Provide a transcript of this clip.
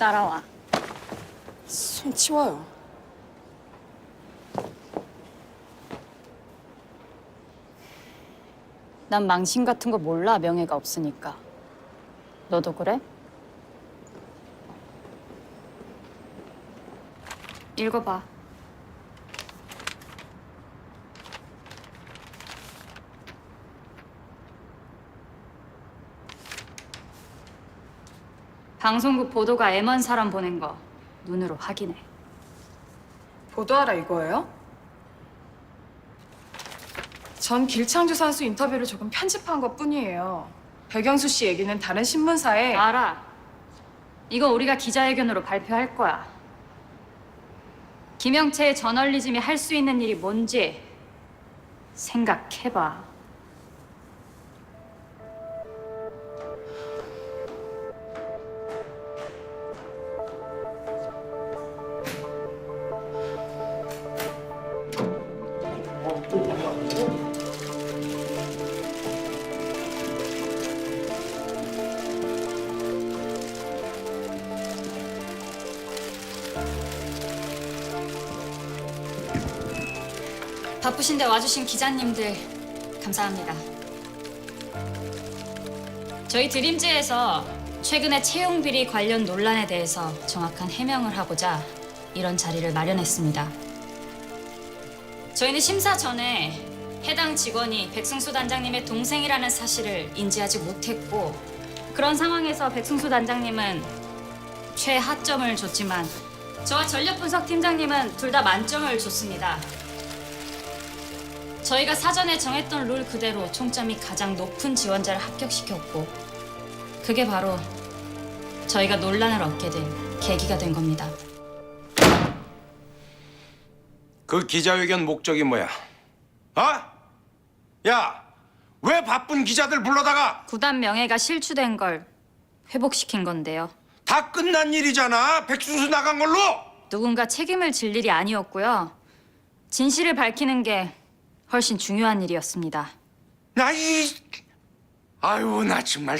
따라와. 손 치워요. 난 망신 같은 거 몰라, 명예가 없으니까. 너도 그래? 읽어봐. 방송국 보도가 M1 사람 보낸 거 눈으로 확인해. 보도하라 이거예요? 전 길창주 선수 인터뷰를 조금 편집한 것 뿐이에요. 백영수 씨 얘기는 다른 신문사에 알아. 이거 우리가 기자회견으로 발표할 거야. 김영채의 저널리즘이 할 수 있는 일이 뭔지 생각해봐. 바쁘신데 와주신 기자님들 감사합니다. 저희 드림즈에서 최근에 채용 비리 관련 논란에 대해서 정확한 해명을 하고자 이런 자리를 마련했습니다. 저희는 심사 전에 해당 직원이 백승수 단장님의 동생이라는 사실을 인지하지 못했고 그런 상황에서 백승수 단장님은 최하점을 줬지만 저와 전력 분석 팀장님은 둘 다 만점을 줬습니다. 저희가 사전에 정했던 룰 그대로 총점이 가장 높은 지원자를 합격시켰고 그게 바로 저희가 논란을 얻게 된 계기가 된 겁니다. 그 기자회견 목적이 뭐야? 어? 야, 왜 바쁜 기자들 불러다가 구단 명예가 실추된 걸 회복시킨 건데요. 다 끝난 일이잖아. 백수수 나간 걸로. 누군가 책임을 질 일이 아니었고요. 진실을 밝히는 게 훨씬 중요한 일이었습니다. 나 이, 아유, 나 정말